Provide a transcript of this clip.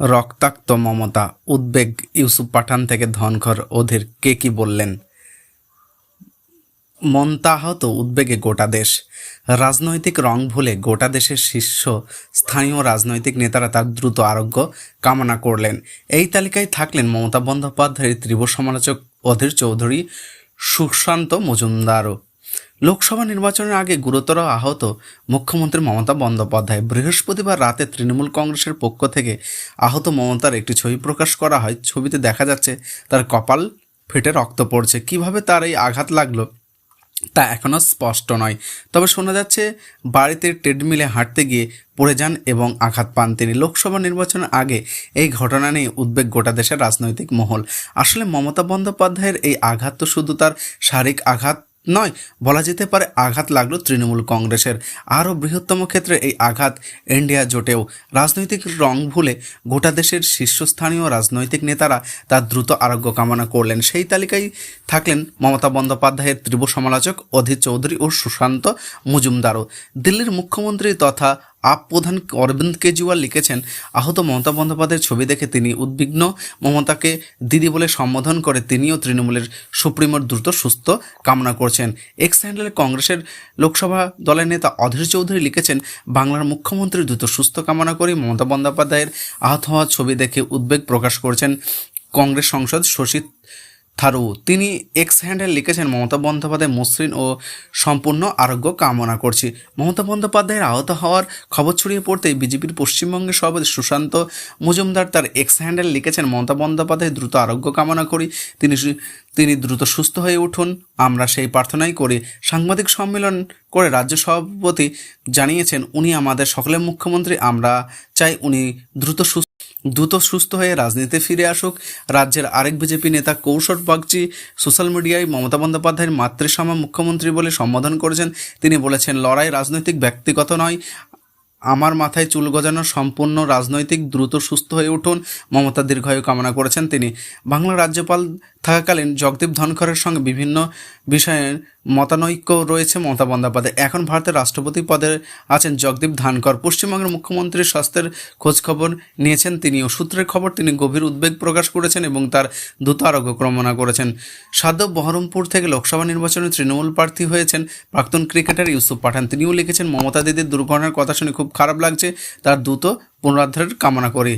রক্তাক্ত মমতা, উদ্বেগ ইউসুফ পাঠান থেকে ধনখর অধীর কে কি বললেন? মন্তাহত উদ্বেগে গোটা দেশ। রাজনৈতিক রং ভুলে গোটা দেশের শীর্ষ স্থানীয় রাজনৈতিক নেতারা তার দ্রুত আরোগ্য কামনা করলেন। এই তালিকায় থাকলেন মমতা বন্দ্যোপাধ্যায়ের তীব্র সমালোচক অধীর চৌধুরী, সুশান্ত মজুমদারও। লোকসভা নির্বাচনের আগে গুরুতর আহত মুখ্যমন্ত্রী মমতা বন্দ্যোপাধ্যায় বৃহস্পতিবার রাতে তৃণমূল কংগ্রেসের পক্ষ থেকে আহত মমতার একটি ছবি প্রকাশ করা হয়। ছবিতে দেখা যাচ্ছে, তার কপাল ফেটে রক্ত পড়ছে। কীভাবে তার এই আঘাত লাগল তা এখনও স্পষ্ট নয়। তবে শোনা যাচ্ছে, বাড়িতে ট্রেডমিলে হাঁটতে গিয়ে পড়ে যান এবং আঘাত পান তিনি। লোকসভা নির্বাচনের আগে এই ঘটনা নিয়ে উদ্বেগ গোটা দেশের রাজনৈতিক মহল। আসলে মমতা বন্দ্যোপাধ্যায়ের এই আঘাত তো শুধু তার শারীরিক আঘাত নয়, বলা যেতে পারে আঘাত লাগল তৃণমূল কংগ্রেসের। আরও বৃহত্তম ক্ষেত্রে এই আঘাত ইন্ডিয়া জোটেও। রাজনৈতিক রং ভুলে গোটা দেশের শীর্ষস্থানীয় রাজনৈতিক নেতারা তার দ্রুত আরোগ্য কামনা করলেন। সেই তালিকায় থাকলেন মমতা বন্দ্যোপাধ্যায়ের তীব্র সমালোচক অধীর চৌধুরী ও সুশান্ত মজুমদারও। দিল্লির মুখ্যমন্ত্রী তথা আপ প্রধান অরবিন্দ কেজরিওয়াল লিখেছেন, আহত মমতা বন্দ্যোপাধ্যায়ের ছবি দেখে তিনি উদ্বিগ্ন। মমতাকে দিদি বলে সম্বোধন করে তিনিও তৃণমূলের সুপ্রিমোর দ্রুত সুস্থ কামনা করছেন। এক্স হ্যান্ডেলে কংগ্রেসের লোকসভা দলের নেতা অধীর চৌধুরী লিখেছেন, বাংলার মুখ্যমন্ত্রী দ্রুত সুস্থ কামনা করে। মমতা বন্দ্যোপাধ্যায়ের আহত হওয়ার ছবি দেখে উদ্বেগ প্রকাশ করেছেন কংগ্রেস সংসদ শশী থারু। তিনি এক্স হ্যান্ডেল লিখেছেন, মমতা বন্দ্যোপাধ্যায় মসৃণ ও সম্পূর্ণ আরোগ্য কামনা করছি। মমতা বন্দ্যোপাধ্যায়ের আহত হওয়ার খবর ছড়িয়ে পড়তেই বিজেপির পশ্চিমবঙ্গের সভাপতি সুশান্ত মজুমদার তার এক্স হ্যান্ডেল লিখেছেন, মমতা বন্দ্যোপাধ্যায় দ্রুত আরোগ্য কামনা করি, তিনি তিনি দ্রুত সুস্থ হয়ে উঠুন, আমরা সেই প্রার্থনাই করি। সাংবাদিক সম্মেলন করে রাজ্য সভাপতি জানিয়েছেন, উনি আমাদের সকলের মুখ্যমন্ত্রী, আমরা চাই উনি দ্রুত সুস্থ দ্রুত সুস্থ হয়ে রাজনীতিতে ফিরে আসুক। রাজ্যের আরেক বিজেপি নেতা কৌশল বাগচি সোশ্যাল মিডিয়ায় মমতা বন্দ্যোপাধ্যায়ের মাতৃসমা মুখ্যমন্ত্রী বলে সম্বোধন করেছেন। তিনি বলেছেন, লড়াই রাজনৈতিক ব্যক্তিগত নয়। আমার মাথায় চুল গজানো সম্পূর্ণ রাজনৈতিক। দ্রুত সুস্থ হয়ে উঠুন। মমতা দীর্ঘায়ু কামনা করেছেন তিনি। বাংলা রাজ্যপাল থাকাকালীন জগদীপ ধনখড়ের সঙ্গে বিভিন্ন বিষয়ে মতানৈক্য রয়েছে মমতা বন্দ্যোপাধ্যায়। এখন ভারতের রাষ্ট্রপতি পদে আছেন জগদীপ ধানকর পশ্চিমবঙ্গের মুখ্যমন্ত্রীর স্বাস্থ্যের খোঁজখবর নিয়েছেন তিনিও। সূত্রের খবর, তিনি গভীর উদ্বেগ প্রকাশ করেছেন এবং তার দ্রুত আরোগ্য কামনা করেছেন। সাধ্য বহরমপুর থেকে লোকসভা নির্বাচনে তৃণমূল প্রার্থী হয়েছেন প্রাক্তন ক্রিকেটার ইউসুফ পাঠান। তিনিও লিখেছেন, মমতা দিদির দুর্ঘটনার কথা শুনে খুব খারাপ লাগছে, তার দ্রুত পুনরুদ্ধারের কামনা করি।